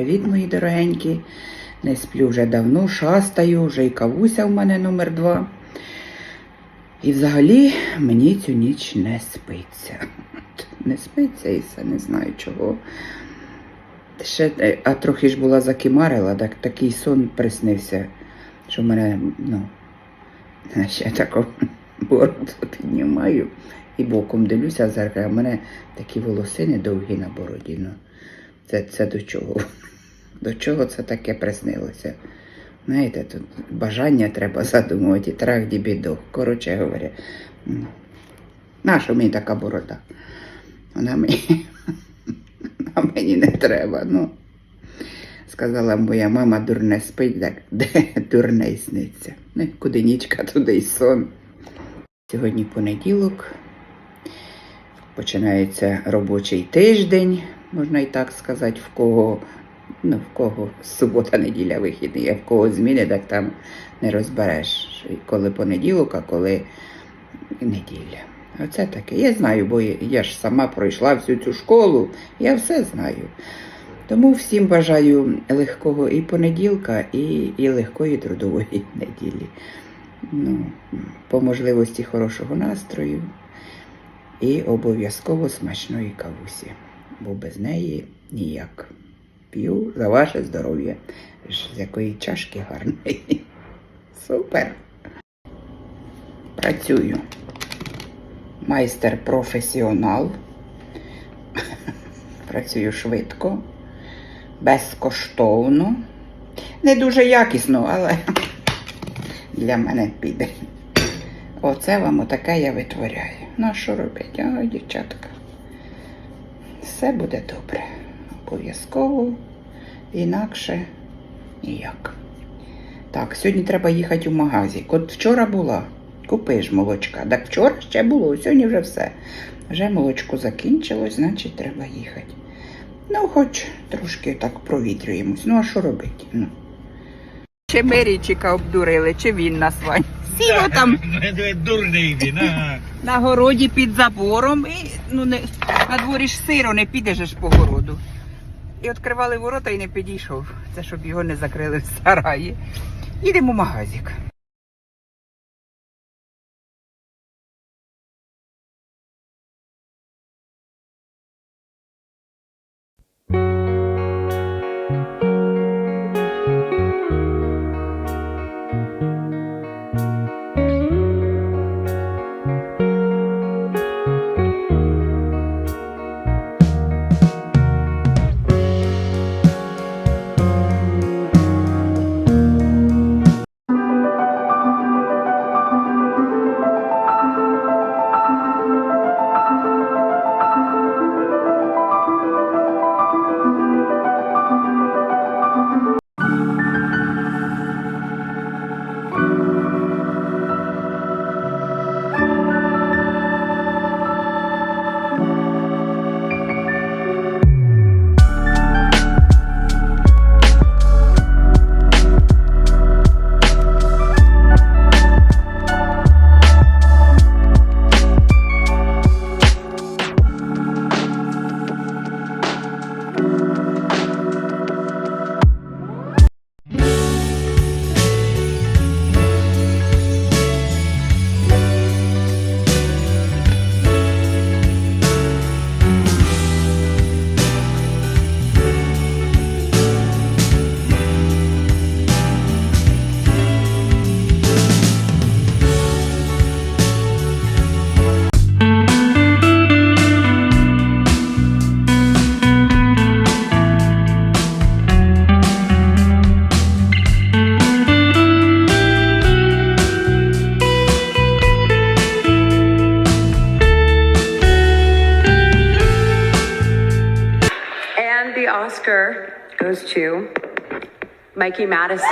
Привіт, мої дорогенькі. Не сплю вже давно, шастаю, вже й кавуся в мене номер два. І взагалі мені цю ніч не спиться. Не спиться і все, не знаю чого. Ще, е, а трохи ж була закимарила, так такий сон приснився, що в мене, ну, ще таку бороду піднімаю і боком дивлюся в зеркало, а в мене такі волосини довгі на бороді. Ну, це, це до чого? До чого це таке приснилося? Знаєте, тут бажання треба задумувати, трах дібідох. Коротше говоря, наша мені така борода? Вона мені, а мені не треба. Ну, сказала моя мама, дурне спить, так де дурне сниться. Ну, куди нічка, туди й сон. Сьогодні понеділок. Починається робочий тиждень, можна і так сказати, в кого, ну, в кого субота, неділя вихідний, а в кого зміни, так там не розбереш, коли понеділок, а коли неділя. Оце таке. Я знаю, бо я- ж сама пройшла всю цю школу, я все знаю. Тому всім бажаю легкого і понеділка, і, і легкої трудової неділі. Ну, по можливості хорошого настрою і обов'язково смачної кавусі, бо без неї ніяк. П'ю за ваше здоров'я. З якої чашки гарної. Супер. Працюю. Майстер професіонал. Працюю швидко, безкоштовно. Не дуже якісно, але для мене піде. Оце вам отаке я витворяю. Ну, що робити? А, дівчатка. Все буде добре. Обов'язково, інакше ніяк. Так, сьогодні треба їхати у магазин. От вчора була, купиш молочка. Так вчора ще було, сьогодні вже все. Вже молочко закінчилось, значить треба їхати. Ну, хоч трошки так провітрюємось. Ну, а що робити? Ну. Чи ми річика обдурили, чи він нас Вань? Сіло там Дурний він, ага. на городі під забором, і ну не на дворі ж сиро, не підеш ж по городу. І відкривали ворота і не підійшов. Це щоб його не закрили в сараї. Їдемо в магазик. The Oscar goes to Mikey Madison.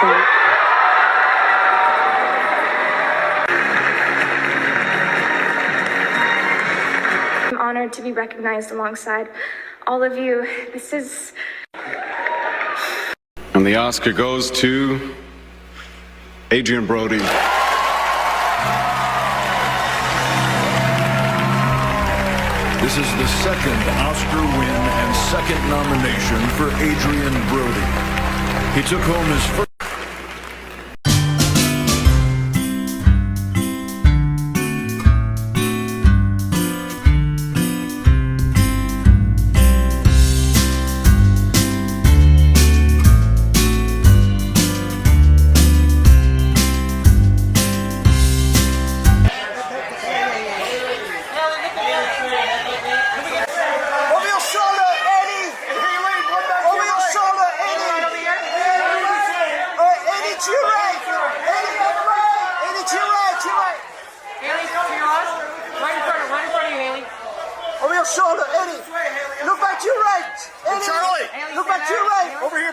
I'm honored to be recognized alongside all of you. This is And the Oscar goes to Adrian Brody. This is the second Oscar win and second nomination for Adrian Brody. He took home his first.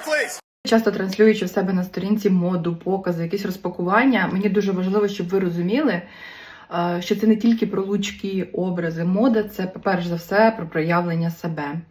Please. Часто транслюючи в себе на сторінці моду, покази, якісь розпакування, мені дуже важливо, щоб ви розуміли, е, що це не тільки про лучки, образи. Мода це, перш за все, про проявлення себе,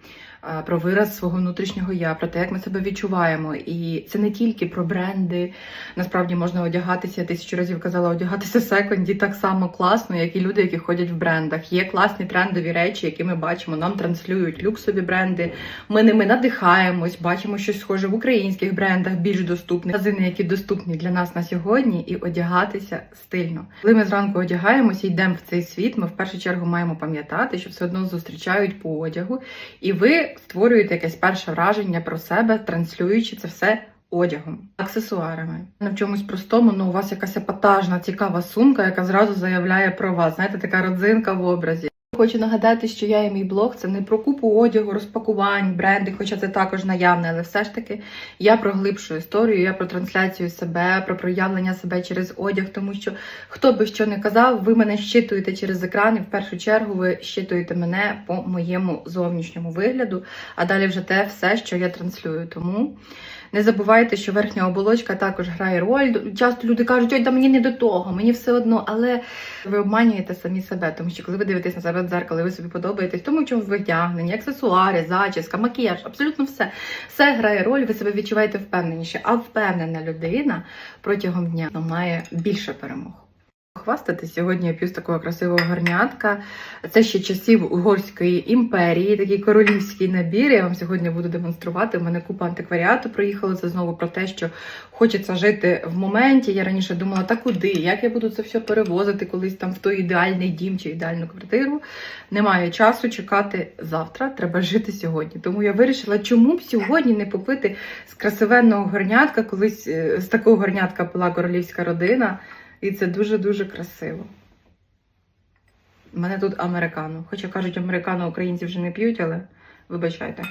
про вираз свого внутрішнього я, про те, як ми себе відчуваємо. І це не тільки про бренди. Насправді можна одягатися, я тисячу разів казала, одягатися секонді так само класно, як і люди, які ходять в брендах. Є класні трендові речі, які ми бачимо, нам транслюють люксові бренди. Ми ними надихаємось, бачимо щось схоже в українських брендах, більш доступних магазини, які доступні для нас на сьогодні, і одягатися стильно. Коли ми зранку одягаємося, йдемо в цей світ. Ми в першу чергу маємо пам'ятати, що все одно зустрічають по одягу, і ви створюєте якесь перше враження про себе, транслюючи це все. Одягом, аксесуарами на в чомусь простому, ну у вас якась епатажна, цікава сумка, яка зразу заявляє про вас. Знаєте, така родзинка в образі. Хочу нагадати, що я і мій блог це не про купу одягу, розпакувань, бренди, хоча це також наявне, але все ж таки я про глибшу історію, я про трансляцію себе, про проявлення себе через одяг, тому що хто би що не казав, ви мене щитуєте через екран, і в першу чергу ви щитуєте мене по моєму зовнішньому вигляду, а далі вже те все, що я транслюю. Тому не забувайте, що верхня оболочка також грає роль. Часто люди кажуть, ой, да мені не до того, мені все одно, але ви обманюєте самі себе, тому що коли ви дивитесь на себе в дзеркало, ви собі подобаєтесь, тому чому ви вдягнені, аксесуари, зачіска, макіяж, абсолютно все. Все грає роль, ви себе відчуваєте впевненіше. А впевнена людина протягом дня має більше перемог. Хвастати сьогодні я п'ю з такого красивого горнятка. Це ще часів Угорської імперії, такий королівський набір. Я вам сьогодні буду демонструвати. У мене купа антикваріату приїхала. Це знову про те, що хочеться жити в моменті. Я раніше думала, та куди? Як я буду це все перевозити колись там в той ідеальний дім чи ідеальну квартиру? Немає часу чекати завтра. Треба жити сьогодні. Тому я вирішила, чому б сьогодні не попити з красивенного горнятка. Колись е, з такого горнятка була королівська родина. І це дуже-дуже красиво. У мене тут американо. Хоча кажуть, американо українці вже не п'ють, але вибачайте.